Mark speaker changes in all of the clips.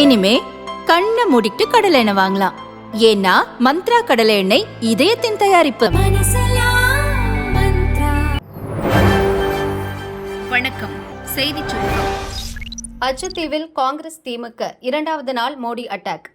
Speaker 1: இனிமே கண்ணை மூடிட்டு கடலை எண்ணெய் வாங்கலாம். ஏன்னா மந்த்ரா கடலை எண்ணெய் இதயத்தின் தயாரிப்பு. வணக்கம். செய்தி சுருக்கம்.
Speaker 2: அச்சுத்தீவில் காங்கிரஸ் திமுக இரண்டாவது நாள் மோடி அட்டாக்.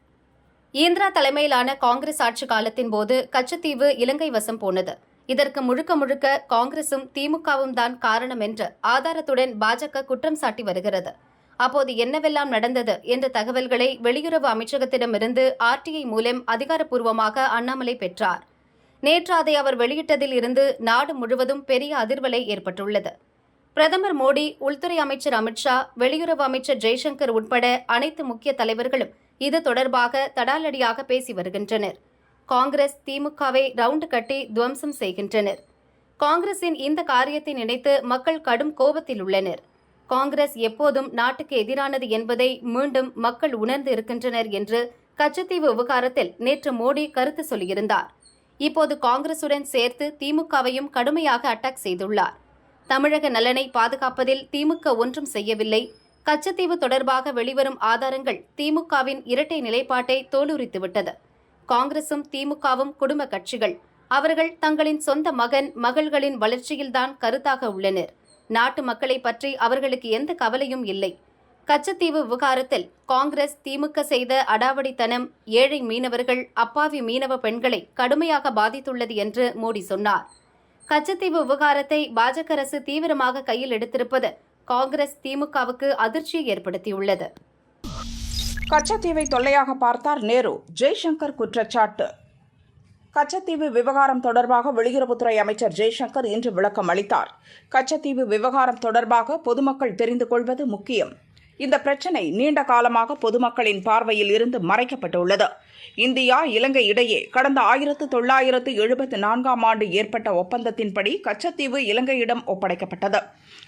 Speaker 2: இந்திரா தலைமையிலான காங்கிரஸ் ஆட்சி காலத்தின் போது கச்சத்தீவு இலங்கை வசம் போனது. இதற்கு முழுக்க முழுக்க காங்கிரசும் திமுகவும் தான் காரணம் என்று ஆதாரத்துடன் பாஜக குற்றம் சாட்டி வருகிறது. அப்போது என்னவெல்லாம் நடந்தது என்ற தகவல்களை வெளியுறவு அமைச்சகத்திடமிருந்து ஆர்டிஐ மூலம் அதிகாரப்பூர்வமாக அண்ணாமலை பெற்றார். நேற்று அதை அவர் வெளியிட்டதில் இருந்து நாடு முழுவதும் பெரிய அதிர்வலை ஏற்பட்டுள்ளது. பிரதமர் மோடி உள்துறை அமைச்சர் அமித்ஷா வெளியுறவு அமைச்சர் ஜெய்சங்கர் உட்பட அனைத்து முக்கிய தலைவர்களும் இது தொடர்பாக தடாலடியாக பேசி வருகின்றனர். காங்கிரஸ் திமுகவை ரவுண்டு கட்டி துவம்சம் செய்கின்றனர். காங்கிரசின் இந்த காரியத்தை நினைத்து மக்கள் கடும் கோபத்தில் உள்ளனர் காங்கிரஸ் எப்போதும் நாட்டுக்கு எதிரானது என்பதை மீண்டும் மக்கள் உணர்ந்து இருக்கின்றனர் என்று கச்சத்தீவு விவகாரத்தில் நேற்று மோடி கருத்து சொல்லியிருந்தார். இப்போது காங்கிரசுடன் சேர்த்து திமுகவையும் கடுமையாக அட்டாக் செய்துள்ளார். தமிழக நலனை பாதுகாப்பதில் திமுக ஒன்றும் செய்யவில்லை. கச்சத்தீவு தொடர்பாக வெளிவரும் ஆதாரங்கள் திமுகவின் இரட்டை நிலைப்பாட்டை தோலுரித்துவிட்டது. காங்கிரசும் திமுகவும் குடும்ப கட்சிகள் அவர்கள் தங்களின் சொந்த மகன் மகள்களின் வளர்ச்சியில்தான் கருத்தாக உள்ளனர். நாட்டு மக்களை பற்றி அவர்களுக்கு எந்த கவலையும் இல்லை. கச்சத்தீவு விவகாரத்தில் காங்கிரஸ் திமுக செய்த அடாவடித்தனம் ஏழை மீனவர்கள் அப்பாவி மீனவ பெண்களை கடுமையாக பாதித்துள்ளது என்று மோடி சொன்னார். கச்சத்தீவு விவகாரத்தை பாஜக அரசு தீவிரமாக கையில் எடுத்திருப்பது காங்கிரஸ் திமுகவுக்கு அதிர்ச்சியை ஏற்படுத்தியுள்ளது.
Speaker 3: கச்சத்தீவை தொல்லையாக பார்த்தார் நேரு. ஜெய்சங்கர் குற்றச்சாட்டு. கச்சத்தீவு விவகாரம் தொடர்பாக வெளியுறவுத்துறை அமைச்சர் ஜெய்சங்கர் இன்று விளக்கம் அளித்தார். கச்சத்தீவு விவகாரம் தொடர்பாக பொதுமக்கள் தெரிந்து கொள்வது முக்கியம். இந்த பிரச்சினை நீண்ட காலமாக பொதுமக்களின் பார்வையில் இருந்து மறைக்கப்பட்டுள்ளது. இந்தியா இலங்கை இடையே கடந்த ஆயிரத்து தொள்ளாயிரத்து எழுபத்தி நான்காம் ஆண்டு ஏற்பட்ட ஒப்பந்தத்தின்படி கச்சத்தீவு இலங்கையிடம் ஒப்படைக்கப்பட்டது.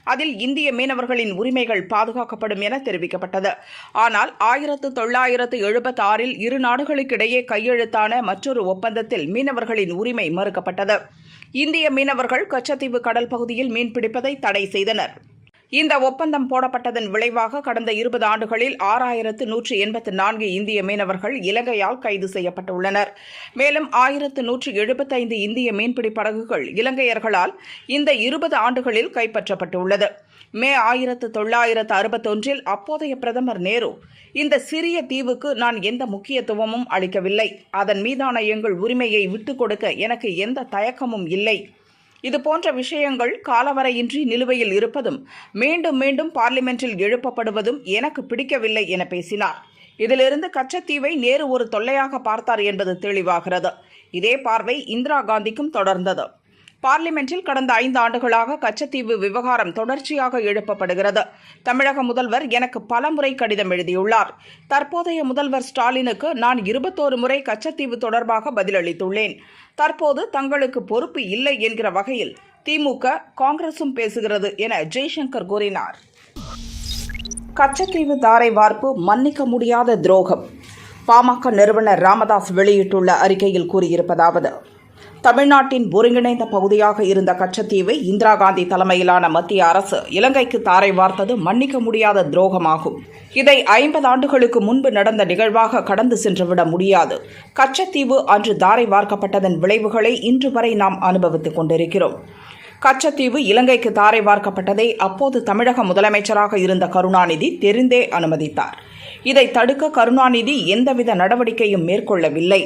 Speaker 3: அதில் இந்திய மீனவர்களின் உரிமைகள் பாதுகாக்கப்படும் என தெரிவிக்கப்பட்டது. ஆனால் ஆயிரத்து தொள்ளாயிரத்து எழுபத்தி ஆறில் இரு நாடுகளுக்கிடையே கையெழுத்தான மற்றொரு ஒப்பந்தத்தில் மீனவர்களின் உரிமை மறுக்கப்பட்டது. இந்திய மீனவர்கள் கச்சத்தீவு கடல் பகுதியில் மீன்பிடிப்பதை தடை செய்தனர். இந்த ஒப்பந்தம் போடப்பட்டதன் விளைவாக கடந்த இருபது ஆண்டுகளில் ஆறாயிரத்து நூற்று எண்பத்து நான்கு இந்திய மீனவர்கள் இலங்கையால் கைது செய்யப்பட்டுள்ளனர். மேலும் ஆயிரத்து நூற்று எழுபத்தைந்து இந்திய மீன்பிடி படகுகள் இலங்கையர்களால் இந்த இருபது ஆண்டுகளில் கைப்பற்றப்பட்டுள்ளது. மே ஆயிரத்து தொள்ளாயிரத்து அறுபத்தொன்றில் அப்போதைய பிரதமர் நேரு இந்த சிறிய தீவுக்கு நான் எந்த முக்கியத்துவமும் அளிக்கவில்லை. அதன் மீதான எங்கள் உரிமையை விட்டுக் கொடுக்க எனக்கு எந்த தயக்கமும் இல்லை. இது போன்ற விஷயங்கள் காலவரையின்றி நிலுவையில் இருப்பதும் மீண்டும் மீண்டும் பார்லிமென்ட்டில் எழுப்பப்படுவதும் எனக்கு பிடிக்கவில்லை என பேசினார். இதிலிருந்து கச்சத்தீவை நேரு ஒரு தொல்லையாக பார்த்தார் என்பது தெளிவாகிறது. இதே பார்வை இந்திரா காந்திக்கும் தொடர்ந்தது. பார்லிமென்ட்டில் கடந்த ஐந்து ஆண்டுகளாக கச்சத்தீவு விவகாரம் தொடர்ச்சியாக எழுப்பப்படுகிறது. தமிழக முதல்வர் எனக்கு பல முறை கடிதம் எழுதியுள்ளார். தற்போதைய முதல்வர் ஸ்டாலினுக்கு நான் இருபத்தோரு முறை கச்சத்தீவு தொடர்பாக பதிலளித்துள்ளேன். தற்போது தங்களுக்கு பொறுப்பு இல்லை என்கிற வகையில் திமுக காங்கிரசும் பேசுகிறது என ஜெய்சங்கர் கூறினார். கச்சத்தீவு தாரை வார்ப்பு மன்னிக்க முடியாத துரோகம். பாமக நிறுவனர் ராமதாஸ் வெளியிட்டுள்ள அறிக்கையில் கூறியிருப்பதாவது தமிழ்நாட்டின் ஒருங்கிணைந்த பகுதியாக இருந்த கச்சத்தீவை இந்திரா காந்தி தலைமையிலான மத்திய அரசு இலங்கைக்கு தாரை வார்த்தது மன்னிக்க முடியாத துரோகமாகும். இதை ஐம்பது ஆண்டுகளுக்கு முன்பு நடந்த நிகழ்வாக கடந்து சென்றுவிட முடியாது. கச்சத்தீவு அன்று தாரை வார்க்கப்பட்டதன் விளைவுகளை இன்று வரை நாம் அனுபவித்துக் கொண்டிருக்கிறோம். கச்சத்தீவு இலங்கைக்கு தாரை வார்க்கப்பட்டதை அப்போது தமிழக முதலமைச்சராக இருந்த கருணாநிதி தெரிந்தே அனுமதித்தார். இதை தடுக்க கருணாநிதி எந்தவித நடவடிக்கையும் மேற்கொள்ளவில்லை.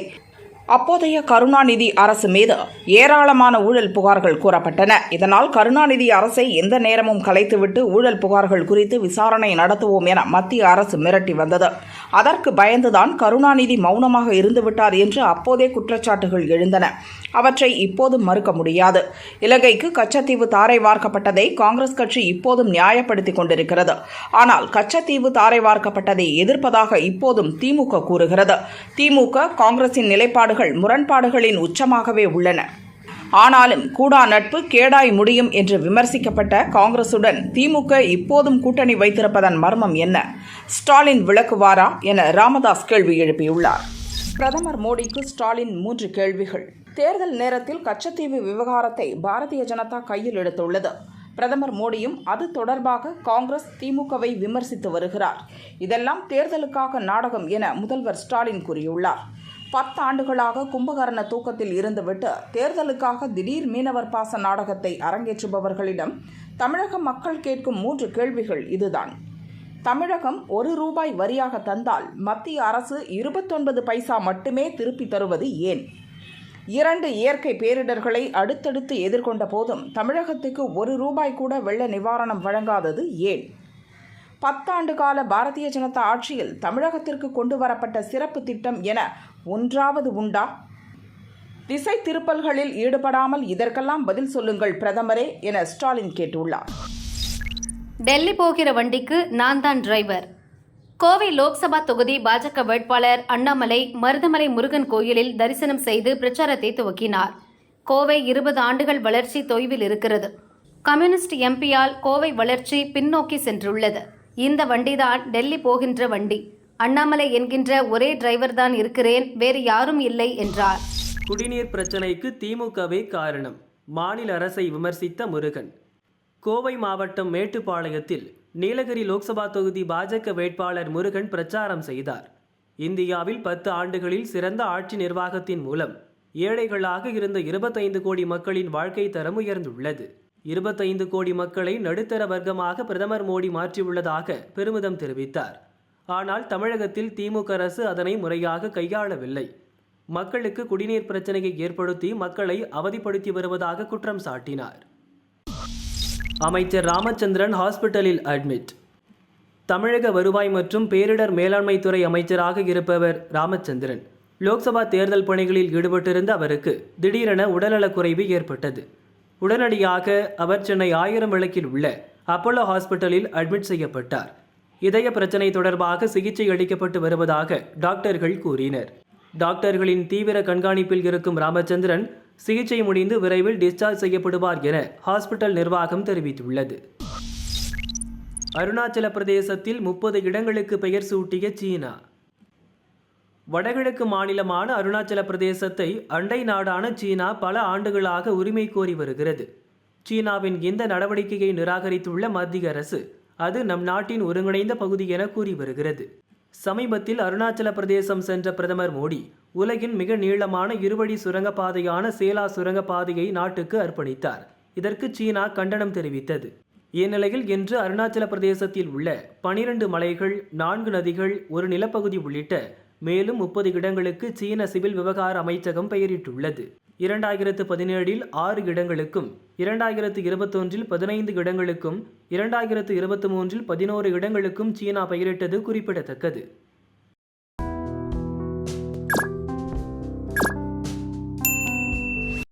Speaker 3: அப்போதைய கருணாநிதி அரசு மீது ஏராளமான ஊழல் புகார்கள் கூறப்பட்டன. இதனால் கருணாநிதி அரசை எந்த நேரமும் கலைத்துவிட்டு ஊழல் புகார்கள் குறித்து விசாரணை நடத்துவோம் என மத்திய அரசு மிரட்டி வந்தது. அதற்கு பயந்துதான் கருணாநிதி மௌனமாக இருந்துவிட்டார் என்று அப்போதே குற்றச்சாட்டுகள் எழுந்தன. அவற்றை இப்போதும் மறுக்க முடியாது. இலங்கைக்கு கச்சத்தீவு தாரை வார்க்கப்பட்டதை காங்கிரஸ் கட்சி இப்போதும் நியாயப்படுத்திக் கொண்டிருக்கிறது. ஆனால் கச்சத்தீவு தாரை வார்க்கப்பட்டதை எதிர்ப்பதாக இப்போதும் திமுக கூறுகிறது. திமுக காங்கிரசின் நிலைப்பாடுகள் முரண்பாடுகளின் உச்சமாகவே உள்ளன. ஆனாலும் கூடா நட்பு கேடாய் முடியும் என்று விமர்சிக்கப்பட்ட காங்கிரசுடன் திமுக இப்போதும் கூட்டணி வைத்திருப்பதன் மர்மம் என்ன? ஸ்டாலின் விளக்குவாரா என ராமதாஸ் கேள்வி எழுப்பியுள்ளார். பிரதமர் மோடிக்கு ஸ்டாலின் மூன்று கேள்விகள். தேர்தல் நேரத்தில் கச்சத்தீவு விவகாரத்தை பாரதிய ஜனதா கையில் எடுத்துள்ளது. பிரதமர் மோடியும் அது தொடர்பாக காங்கிரஸ் திமுகவை விமர்சித்து வருகிறார். இதெல்லாம் தேர்தலுக்காக நாடகம் என முதல்வர் ஸ்டாலின் கூறியுள்ளார். பத்தாண்டுகளாக கும்பகரண தூக்கத்தில் இருந்துவிட்டு தேர்தலுக்காக திடீர் மீனவர் பாச நாடகத்தை அரங்கேற்றுபவர்களிடம் தமிழக மக்கள் கேட்கும் மூன்று கேள்விகள் இதுதான். தமிழகம் ஒரு ரூபாய் வரியாக தந்தால் மத்திய அரசு இருபத்தொன்பது பைசா மட்டுமே திருப்பி தருவது ஏன்? இரண்டு இயற்கை பேரிடர்களை அடுத்தடுத்து எதிர்கொண்ட போதும் தமிழகத்துக்கு ஒரு ரூபாய் கூட வெள்ள நிவாரணம் வழங்காதது ஏன்? பத்தாண்டு கால பாரதிய ஜனதா ஆட்சியில் தமிழகத்திற்கு கொண்டு வரப்பட்ட சிறப்பு திட்டம் என ஒன்றாவது உண்டா? திசை திருப்பல்களில் ஈடுபடாமல் இதற்கெல்லாம் பதில் சொல்லுங்கள் பிரதமரே என ஸ்டாலின் கேட்டுள்ளார்.
Speaker 2: டெல்லி போகிற வண்டிக்கு நான் தான் டிரைவர். கோவை லோக்சபா தொகுதி பாஜக வேட்பாளர் அண்ணாமலை மருதமலை முருகன் கோயிலில் தரிசனம் செய்து பிரச்சாரத்தை துவக்கினார். கோவை இருபது ஆண்டுகள் வளர்ச்சி தொய்வில் இருக்கிறது. கம்யூனிஸ்ட் எம்பியால் கோவை வளர்ச்சி பின்னோக்கி சென்றுள்ளது. இந்த வண்டிதான் டெல்லி போகின்ற வண்டி. அண்ணாமலை என்கின்ற ஒரே டிரைவர் தான் இருக்கிறேன் வேறு யாரும் இல்லை என்றார்.
Speaker 4: குடிநீர் பிரச்சனைக்கு திமுகவே காரணம் மாநில அரசை விமர்சித்த முருகன். கோவை மாவட்டம் மேட்டுப்பாளையத்தில் நீலகிரி லோக்சபா தொகுதி பாஜக வேட்பாளர் முருகன் பிரச்சாரம் செய்தார். இந்தியாவில் பத்து ஆண்டுகளில் சிறந்த ஆட்சி நிர்வாகத்தின் மூலம் ஏழைகளாக இருந்த இருபத்தைந்து கோடி மக்களின் வாழ்க்கை தரம் உயர்ந்துள்ளது. இருபத்தைந்து கோடி மக்களை நடுத்தர வர்க்கமாக பிரதமர் மோடி மாற்றியுள்ளதாக பெருமிதம் தெரிவித்தார். ஆனால் தமிழகத்தில் திமுக அரசு அதனை முறையாக கையாளவில்லை. மக்களுக்கு குடிநீர் பிரச்சனையை ஏற்படுத்தி மக்களை அவதிப்படுத்தி வருவதாக குற்றம் சாட்டினார். அமைச்சர் ராமச்சந்திரன் ஹாஸ்பிட்டலில் அட்மிட். தமிழக வருவாய் மற்றும் பேரிடர் மேலாண்மை துறை அமைச்சராக இருப்பவர் ராமச்சந்திரன். லோக்சபா தேர்தல் பணிகளில் ஈடுபட்டிருந்த அவருக்கு திடீரென உடல்நலக்குறைவு ஏற்பட்டது. உடனடியாக அவர் சென்னை ஆயிரம் விளக்கில் உள்ள அப்போலோ ஹாஸ்பிட்டலில் அட்மிட் செய்யப்பட்டார். இதய பிரச்சனை தொடர்பாக சிகிச்சை அளிக்கப்பட்டு வருவதாக டாக்டர்கள் கூறினர். டாக்டர்களின் தீவிர கண்காணிப்பில் இருக்கும் ராமச்சந்திரன் சிகிச்சை முடிந்து விரைவில் டிஸ்சார்ஜ் செய்யப்படுவார் என ஹாஸ்பிட்டல் நிர்வாகம் தெரிவித்துள்ளது. அருணாச்சல பிரதேசத்தில் முப்பது இடங்களுக்கு பெயர் சூட்டிய சீனா. வடகிழக்கு மாநிலமான அருணாச்சல பிரதேசத்தை அண்டை நாடான சீனா பல ஆண்டுகளாக உரிமை கோரி வருகிறது. சீனாவின் இந்த நடவடிக்கையை நிராகரித்துள்ள மத்திய அரசு அது நம் நாட்டின் ஒருங்கிணைந்த பகுதி என கூறி வருகிறது. சமீபத்தில் அருணாச்சல பிரதேசம் சென்ற பிரதமர் மோடி உலகின் மிக நீளமான இருவழி சுரங்கப்பாதையான சேலா சுரங்கப்பாதையை நாட்டுக்கு அர்ப்பணித்தார். இதற்கு சீனா கண்டனம் தெரிவித்தது. இந்நிலையில் இன்று அருணாச்சல பிரதேசத்தில் உள்ள பனிரெண்டு மலைகள் நான்கு நதிகள் ஒரு நிலப்பகுதி உள்ளிட்ட மேலும் முப்பது இடங்களுக்கு சீன சிவில் விவகார அமைச்சகம் பெயரிட்டுள்ளது. இரண்டாயிரத்து பதினேழில் ஆறு இடங்களுக்கும் இரண்டாயிரத்து இருபத்தொன்றில் பதினைந்து இடங்களுக்கும் இரண்டாயிரத்து இருபத்தி மூன்றில் பதினோரு இடங்களுக்கும் சீனா பெயரிட்டது குறிப்பிடத்தக்கது.